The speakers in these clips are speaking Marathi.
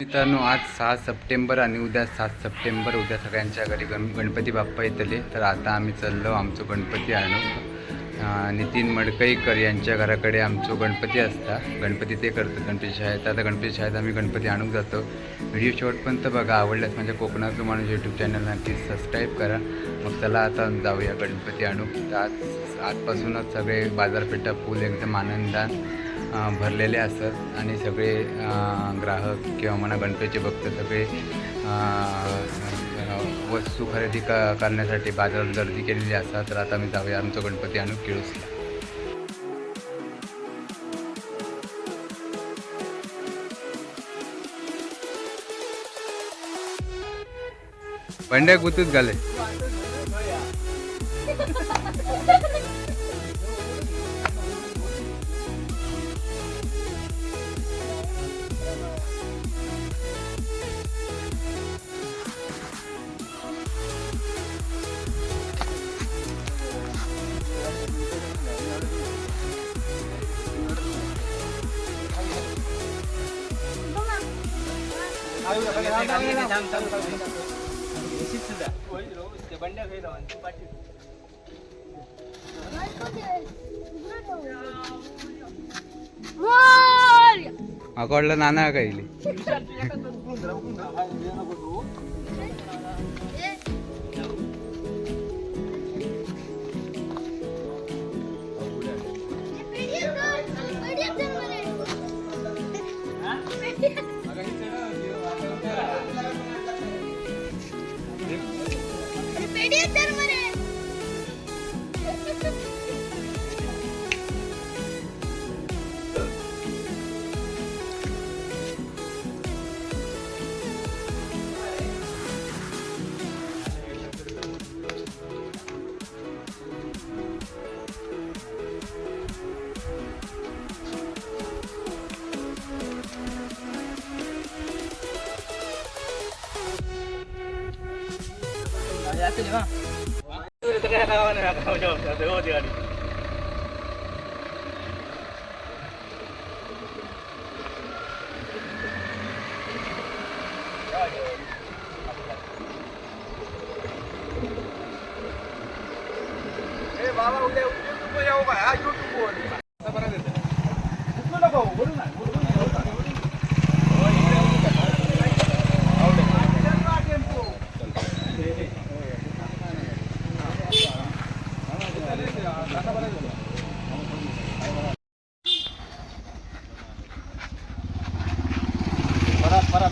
मित्रांनो आज सहा सप्टेंबर आणि उद्या सात सप्टेंबर. उद्या सगळ्यांच्या घरी गण गणपती बाप्पा येतले. तर आता आम्ही चाललो आमचं गणपती आणू नितीन मडकईकर यांच्या घराकडे आमचो गणपती असता. गणपती ते करतात. गणपती शाळेत आता गणपती शाळेत आम्ही गणपती आणूक जातो. व्हिडिओ शेवटपर्यंत बघा आवडल्यास माझ्या कोकणाचं माणूस यूट्यूब चॅनलला प्लीज सबस्क्राईब करा. मग चला आता जाऊया गणपती आणू आज आजपासूनच सगळे बाजारपेठा फुल एकदम आनंदात. भरलेले असतात आणि सगळे ग्राहक किंवा म्हणा गणपतीचे भक्त सगळे वस्तू खरेदी क करण्यासाठी बाजारात गर्दी केलेली असतात. तर आता मी जाऊया आमचं गणपती आणू किळूसला पंड्या गुतूच घाले. ಅಕೊಳ್ಳ ನಾನೇ ಆಗ ಇಲ್ಲಿ ready Dati, di ba? Tulad na kaya kawa na nakakaw Sa tuwa, di ano. Eh, baba, udah, udah, udah, udah, udah, udah, udah,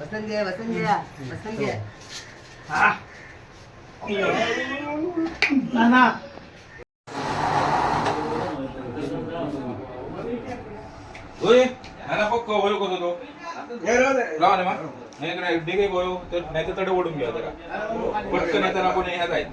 वसंत घे वसंत घ्या वसंत घ्या ना, ना. होय नाना पक्क होय कसं तो ना मग नाही तर डिगे गोयो तर नाही तर तडे ओढून घ्या जरा. पटकन येताना कोणी ह्या जायचं